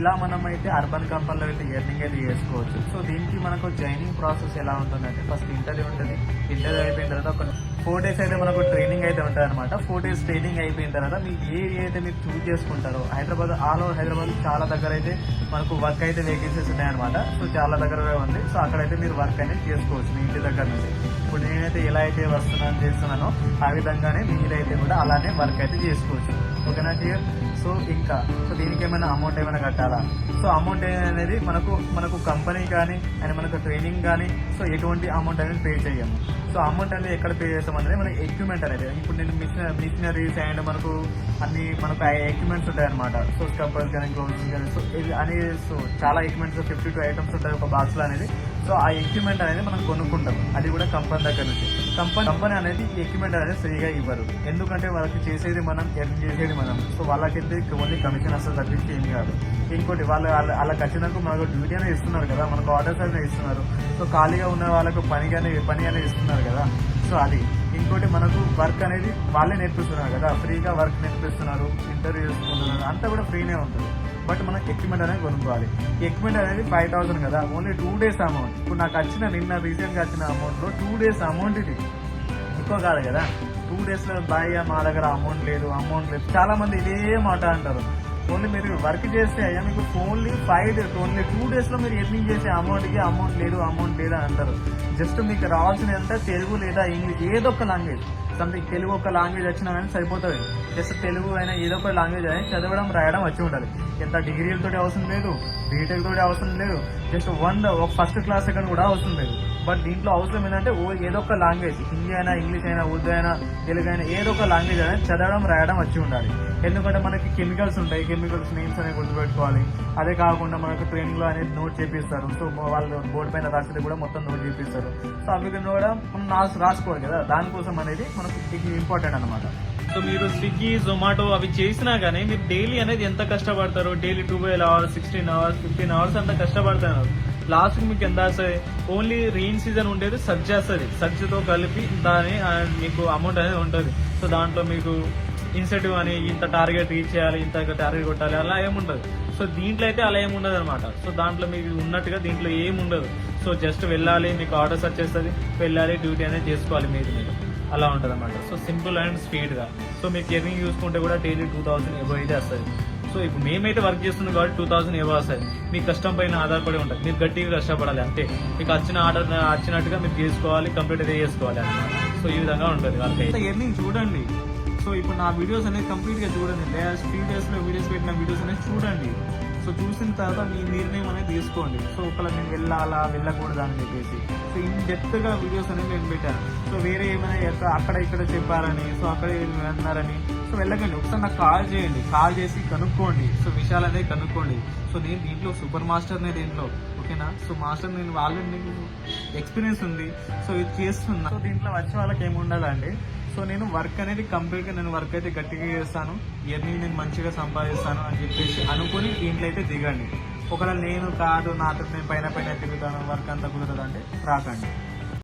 ఇలా మనం అయితే అర్బన్ కంపెనీలో అయితే ఎర్నింగ్ అయితే చేసుకోవచ్చు. సో దీనికి మనకు జాయినింగ్ ప్రాసెస్ ఎలా ఉంటుందంటే ఫస్ట్ ఇంటర్వ్యూ ఉంటుంది. ఇంటర్వ్యూ అయిపోయిన తర్వాత ఒక ఫోర్ డేస్ అయితే మనకు ట్రైనింగ్ అయితే ఉంటుంది అనమాట ఫోర్ డేస్ ట్రైనింగ్ అయిపోయిన తర్వాత మీ ఏ ఏరియా అయితే మీరు చూస్ చేసుకుంటారో. హైదరాబాద్ ఆల్ ఓవర్ హైదరాబాద్ చాలా దగ్గర అయితే మనకు వర్క్ అయితే వేకెన్సీస్ ఉన్నాయన్నమాట. సో చాలా దగ్గర ఉంది. సో అక్కడైతే మీరు వర్క్ అనేది చేసుకోవచ్చు మీ ఇంటి దగ్గర నుంచి ఇప్పుడు నేనైతే ఎలా అయితే వస్తున్నాను చేస్తున్నానో ఆ విధంగానే మీరైతే కూడా అలానే వర్క్ అయితే చేసుకోవచ్చు. ఓకేనా క్లియర్ సో ఇంకా సో దీనికి ఏమైనా అమౌంట్ ఏమైనా కట్టాలా? సో అమౌంట్ అనేది మనకు మనకు కంపెనీ కానీ అండ్ మనకు ట్రైనింగ్ కానీ సో ఎటువంటి అమౌంట్ అనేది పే చేయము. సో అమౌంట్ అనేది ఎక్కడ పే చేస్తామంటే మన ఎక్విప్మెంట్ అనేది. ఇప్పుడు నేను మిషన్ మిషనరీస్ అండ్ మనకు అన్ని మనకు ఎక్విప్మెంట్స్ ఉంటాయి అనమాట సో స్కబ్బర్స్ కానీ గ్లౌస్ కానీ సో ఇది అనేది సో చాలా ఎక్విప్మెంట్స్ ఫిఫ్టీ టూ ఐటమ్స్ ఉంటాయి ఒక బాక్స్లో అనేది. సో ఆ ఎక్విప్మెంట్ అనేది మనం కొనుక్కుంటాం. అది కూడా కంపెనీ దగ్గర నుంచి. కంపెనీ కంపెనీ అనేది ఈ ఎక్విప్మెంట్ అనేది ఫ్రీగా ఇవ్వరు. ఎందుకంటే వాళ్ళకి చేసేది మనం ఎర్న్ చేసేది మనం. సో వాళ్ళకైతే ఓన్లీ కమిషన్ అసలు తగ్గించి ఏం కాదు. ఇంకోటి వాళ్ళు వాళ్ళ- వాళ్ళకి వచ్చినాక మనకు డ్యూటీ అనేది ఇస్తున్నారు కదా. మనకు ఆర్డర్స్ అనేది ఇస్తున్నారు. సో ఖాళీగా ఉన్న వాళ్ళకు పని అనేది పని అనేది ఇస్తున్నారు కదా. సో అది. ఇంకోటి మనకు వర్క్ అనేది వాళ్ళే నేర్పిస్తున్నారు కదా. ఫ్రీగా వర్క్ నేర్పిస్తున్నారు ఇంటర్వ్యూ చేసుకుంటున్నారు అంతా కూడా ఫ్రీనే ఉంటుంది. బట్ మనం ఎక్విప్మెంట్ అనేది కొనుక్కోవాలి. ఎక్విప్మెంట్ అనేది ఫైవ్ థౌసండ్ కదా ఓన్లీ టూ డేస్ అమౌంట్ ఇప్పుడు నాకు వచ్చిన నిన్న రీసెంట్గా వచ్చిన అమౌంట్లో టూ డేస్ అమౌంట్ ఇది. ఎక్కువ కాదు కదా. టూ డేస్లో బాయ్ మా దగ్గర అమౌంట్ లేదు అమౌంట్ లేదు. చాలామంది ఇదే మాట అంటారు. ఓన్లీ మీరు వర్క్ చేస్తే అయ్యా మీకు only five days only two డేస్లో మీరు ఎర్నింగ్ చేసే అమౌంట్కి అమౌంట్ లేదు అమౌంట్ లేదు అంటారు. జస్ట్ మీకు రావాల్సిన ఏంటంటే తెలుగు లేదా ఇంగ్లీష్ ఏదో ఒక లాంగ్వేజ్. సంథింగ్ తెలుగు ఒక లాంగ్వేజ్ వచ్చినా కానీ సరిపోతుంది. జస్ట్ తెలుగు అయినా ఏదో ఒక లాంగ్వేజ్ అయినా చదవడం రాయడం వచ్చి ఉండాలి. ఎంత డిగ్రీలతో అవసరం లేదు బీటెక్ తోటి అవసరం లేదు. జస్ట్ వన్ ఒక ఫస్ట్ క్లాస్ సెకండ్ కూడా అవసరం లేదు. బట్ దీంట్లో అవసరం ఏంటంటే ఓ ఏదో ఒక లాంగ్వేజ్. హిందీ అయినా ఇంగ్లీష్ అయినా ఉర్దూ అయినా తెలుగు అయినా ఏదో ఒక లాంగ్వేజ్ అయినా చదవడం రాయడం వచ్చి ఉండాలి. ఎందుకంటే మనకి కెమికల్స్ ఉంటాయి. కెమికల్స్ నేమ్స్ అనేవి గుర్తుపెట్టుకోవాలి. అదే కాకుండా మనకు ట్రైనింగ్లో అనేది నోట్ చేపిస్తారు. సో వాళ్ళు బోర్డు పైన రాసేది కూడా మొత్తం నోట్ చేపిస్తారు. సో అవి కూడా మనం రాసు- రాసుకోవాలి కదా? దానికోసం అనేది మనకు ఇంపార్టెంట్ అనమాట సో మీరు స్విగ్గీ జొమాటో అవి చేసినా కానీ మీరు డైలీ అనేది ఎంత కష్టపడతారు? Daily twelve hours sixteen hours fifteen hours అంత కష్టపడతారు. లాస్ట్ మీకు ఎంత వస్తుంది ఓన్లీ రెయిన్ సీజన్ ఉండేది సర్జ్ వస్తుంది. సజ్జతో కలిపి దాని మీకు అమౌంట్ అనేది ఉంటుంది. సో దాంట్లో మీకు ఇన్సెంటివ్ అని ఇంత టార్గెట్ రీచ్ చేయాలి ఇంత టార్గెట్ కొట్టాలి అలా ఏముండదు. సో దీంట్లో అయితే అలా ఏముండదు అనమాట సో దాంట్లో మీకు ఉన్నట్టుగా దీంట్లో ఏముండదు. సో జస్ట్ వెళ్ళాలి మీకు ఆర్డర్స్ వచ్చేస్తుంది వెళ్ళాలి డ్యూటీ అనేది చేసుకోవాలి మీరు మీరు అలా ఉంటుంది అనమాట సో సింపుల్ అండ్ స్పీడ్గా. సో మీకు ఎర్నింగ్ చూసుకుంటే కూడా డైలీ టూ థౌసండ్ ఎబో అయితే వస్తుంది. సో ఇప్పుడు మేమైతే వర్క్ చేస్తున్నాం కాబట్టి టూ థౌసండ్ ఎబో వస్తుంది. మీ కష్టం పైన ఆధారపడి ఉంటుంది. మీరు గట్టిగా కష్టపడాలి అంతే. మీకు వచ్చిన ఆర్డర్ వచ్చినట్టుగా మీరు చేసుకోవాలి కంప్లీట్ అయితే చేసుకోవాలి అనమాట సో ఈ విధంగా ఉంటుంది వాళ్ళకి ఎర్నింగ్ చూడండి. సో ఇప్పుడు నా వీడియోస్ అనేది కంప్లీట్గా చూడండి. లేటెస్ట్ ప్రీవియస్లో వీడియోస్ పెట్టిన వీడియోస్ అనేది చూడండి. సో చూసిన తర్వాత మీ నిర్ణయం అనేది తీసుకోండి. సో ఒకవేళ నేను వెళ్ళాలా వెళ్ళకూడదా అని చెప్పేసి. సో ఇన్ డెప్త్గా వీడియోస్ అనేది నేను పెట్టాను. సో వేరే ఏమైనా అక్కడ ఇక్కడ చెప్పారని సో అక్కడ అన్నారని సో వెళ్ళకండి. ఒకసారి నాకు కాల్ చేయండి. కాల్ చేసి కనుక్కోండి. సో విషయాలు అనేది కనుక్కోండి. సో నేను దీంట్లో సూపర్ మాస్టర్నే దీంట్లో ఓకేనా? సో మాస్టర్ నేను ఆల్రెడీ ఎక్స్పీరియన్స్ ఉంది. సో ఇది చేస్తున్నా. సో దీంట్లో వచ్చే వాళ్ళకి ఏమి ఉండదండి? సో నేను వర్క్ అనేది కంప్లీట్గా నేను వర్క్ అయితే గట్టిగా చేస్తాను. ఇవన్నీ నేను మంచిగా సంపాదిస్తాను అని చెప్పేసి అనుకుని దీంట్లో అయితే దిగండి. ఒకవేళ నేను కాదు నాతో నేను పైన పైన తిరుగుతాను వర్క్ అంతా కుదరదు అంటే రాకండి.